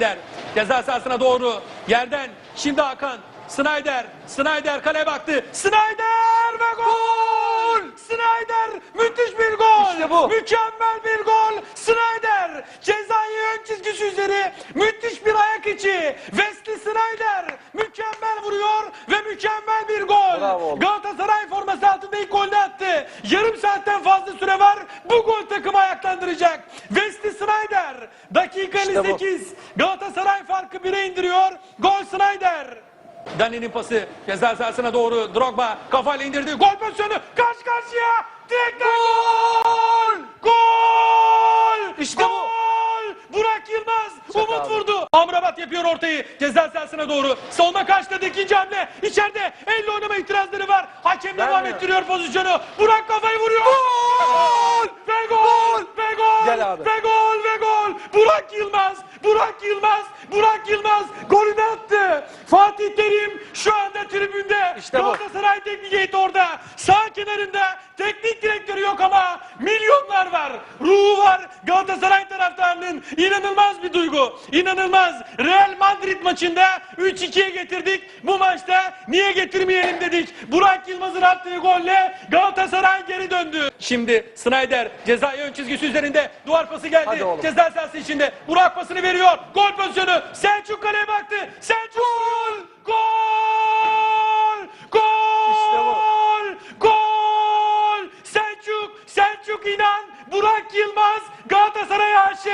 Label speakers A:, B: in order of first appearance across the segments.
A: Der. Ceza sahasına doğru yerden. Şimdi Hakan Snyder Snyder kaleye baktı. Snyder ve gol! Snyder müthiş bir gol!
B: İşte bu.
A: mükemmel bir gol! Snyder cezayı ön çizgisi üzeri müthiş bir ayak içi. Wesley Snyder mükemmel vuruyor ve mükemmel bir gol.
B: Bravo.
A: Galatasaray forması altında ilk golünü attı. Yarım saatten fazla süre var. Bu gol takımı ayaklandıracak. Wesley Snyder dakika
B: İşte bu.
A: 58 Galatasaray farkı 1'e indiriyor. Gol Snyder. Dani'nin pası ceza sahasına doğru Drogba kafayla indirdi. Gol pozisyonu karşı karşıya. Direkten gol! Gol!
B: İşte bu.
A: gol! Burak Yılmaz
B: Çok
A: Umut
B: abi.
A: vurdu. Amrabat yapıyor ortayı. Ceza sahasına doğru. Savunma karşıladı ikinci hamle. İçeride elle oynama itirazları var. Hakem devam
B: Vermiyor.
A: ettiriyor pozisyonu. Burak kafayı vuruyor. Gol! Ve gol! Ve gol! Ve gol! Burak Yılmaz! Burak Yılmaz! Burak Yılmaz golünü attı. Fatih Terim şu anda tribünde.
B: İşte.
A: Galatasaray teknik heyeti orada. Sağ kenarında teknik direktörü yok ama milyonlar var. Ruhu var. Galatasaray taraftarının inanılmaz bir duygu. İnanılmaz. Real Madrid maçında 3-2'ye getirdik. Bu maçta niye getirmeyelim dedik. Burak Yılmaz'ın attığı golle Galatasaray geri döndü. Şimdi Snyder cezayı ön çizgisi üzerinde duvar pası geldi. Ceza sahası içinde. Burak pasını veriyor. Gol pozisyonu. Selçuk kaleye baktı. Selçuk gol! Gol! Gol!
B: İşte bu.
A: Gol! Selçuk! Selçuk İnan! Burak Yılmaz! Galatasaray AŞ!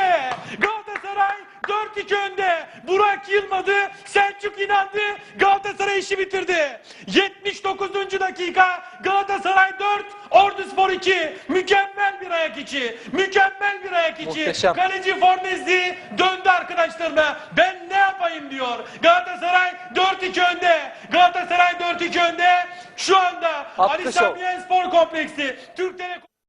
A: Galatasaray 4-2 önde. Burak Yılmadı, Selçuk inandı. Galatasaray işi bitirdi. 79. dakika Galatasaray 4, Orduspor 2. Mükemmel bir ayak içi. Mükemmel bir ayak içi.
B: Muhteşem.
A: Kaleci Fornezli döndü arkadaşlarına. Ben ne yapayım diyor. Galatasaray 4-2 önde. Galatasaray 4-2 önde. Şu anda
B: Attı
A: Ali
B: şov.
A: Sami Yen Spor Kompleksi Türk Telekom